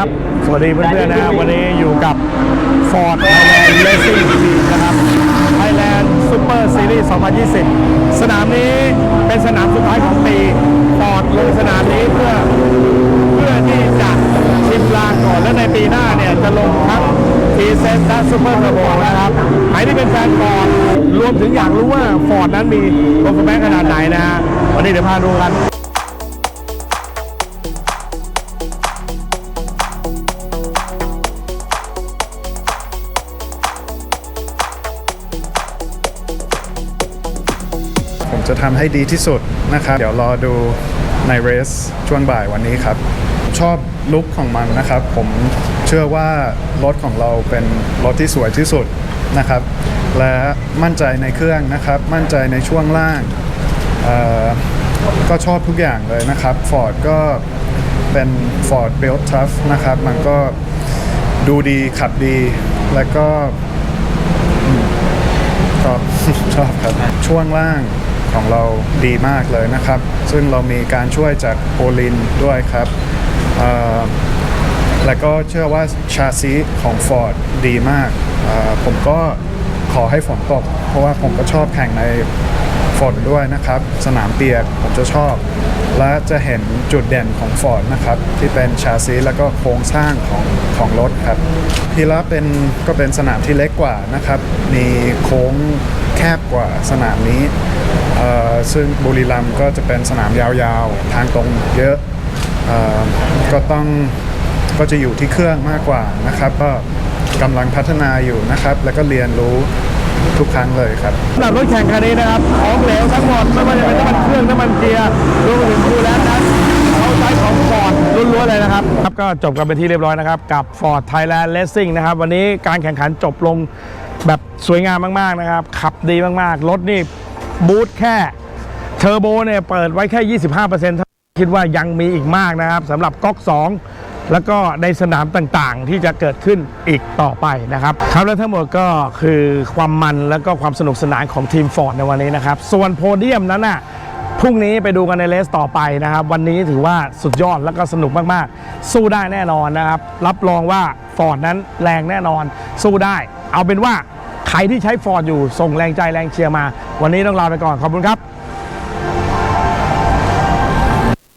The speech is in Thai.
ครับ สวัสดีเพื่อนๆนะครับวันนี้อยู่กับ Ford Thailand Racing Team นะครับ Thailand Super Series 2020 สนามนี้เป็นสนามสุดท้ายของปี Ford ลงสนามนี้เพื่อเพื่อที่จะชิมลางก่อนและในปีหน้าเนี่ย จะลงทั้ง t ีเซนและ Super Turbo นะครับใครที่เป็นแฟน Ford รวมถึงอยากรู้ว่า Ford นั้นมี performance ขนาดไหนนะฮะวันนี้เดี๋ยวพาดูกัน ผมจะทำให้ดีที่สุดนะครับ เดี๋ยวรอดูในเรสช่วงบ่ายวันนี้ครับ ชอบลุคของมันนะครับ ผมเชื่อว่ารถของเราเป็นรถที่สวยที่สุดนะครับ และมั่นใจในเครื่องนะครับ มั่นใจในช่วงล่างก็ชอบทุกอย่างเลยนะครับ Ford ก็เป็น Ford Built Tough นะครับ มันก็ดูดีขับดี แล้วก็ชอบชอบครับ ช่วงล่าง ของเราดีมากเลยนะครับ ซึ่งเรามีการช่วยจากโอลินด้วยครับแล้วก็เชื่อว่าชาซีของ Ford ดีมาก ผมก็ขอให้ฝนตก เพราะว่าผมก็ชอบแข่งในฝนด้วยนะครับ สนามเปียกผมจะชอบ และจะเห็นจุดเด่นของ Ford นะครับ ที่เป็นชาซีแล้วก็โครงสร้างของของรถครับพีระเป็นก็เป็นสนามที่เล็กกว่านะครับ มีโค้ง บกว่าสนามนี้ ซึ่งบุรีรัมย์ก็จะเป็นสนามยาวๆ ทางตรงเยอะออก็ต้องก็จะอยู่ที่เครื่องมากกว่านะครับ ก็กำลังพัฒนาอยู่นะครับ แล้วก็เรียนรู้ทุกครั้งเลยครับสำหรับรถแข่งคันนี้นะครับของเหลวทั้งหมดไม่ว่าจะเป็นน้ำมันเครื่องน้ำมันเกียร์รวมถึงคูลแลนด์นั้นเขาใช้ของฟอร์ดล้วนๆเลยนะครับครับก็จบกันเป็นที่เรียบร้อยนะครับ กับ Ford Thailand Racing นะครับ วันนี้การแข่งขันจบลง แบบสวยงามมากๆนะครับ ขับดีมากๆ รถนี่บูทแค่เทอร์โบเนี่ยเปิดไว้แค่ 25%คิดว่ายังมีอีกมากนะครับสำหรับก๊อก 2 แล้วก็ในสนามต่างๆ ที่จะเกิดขึ้นอีกต่อไปนะครับครับและทั้งหมดก็คือความมันแล้วก็ความสนุกสนานของทีมฟอร์ดในวันนี้นะครับ ส่วนโพเดียมนั้นน่ะพรุ่งนี้ไปดูกันในเลสต่อไปนะครับ วันนี้ถือว่าสุดยอดแล้วก็สนุกมากๆ สู้ได้แน่นอนนะครับ รับรองว่าฟอร์ดนั้นแรงแน่นอน สู้ได้ เอาเป็นว่าใครที่ใช้ฟอร์ดอยู่ส่งแรงใจแรงเชียร์มา วันนี้ต้องลาไปก่อนขอบคุณครับ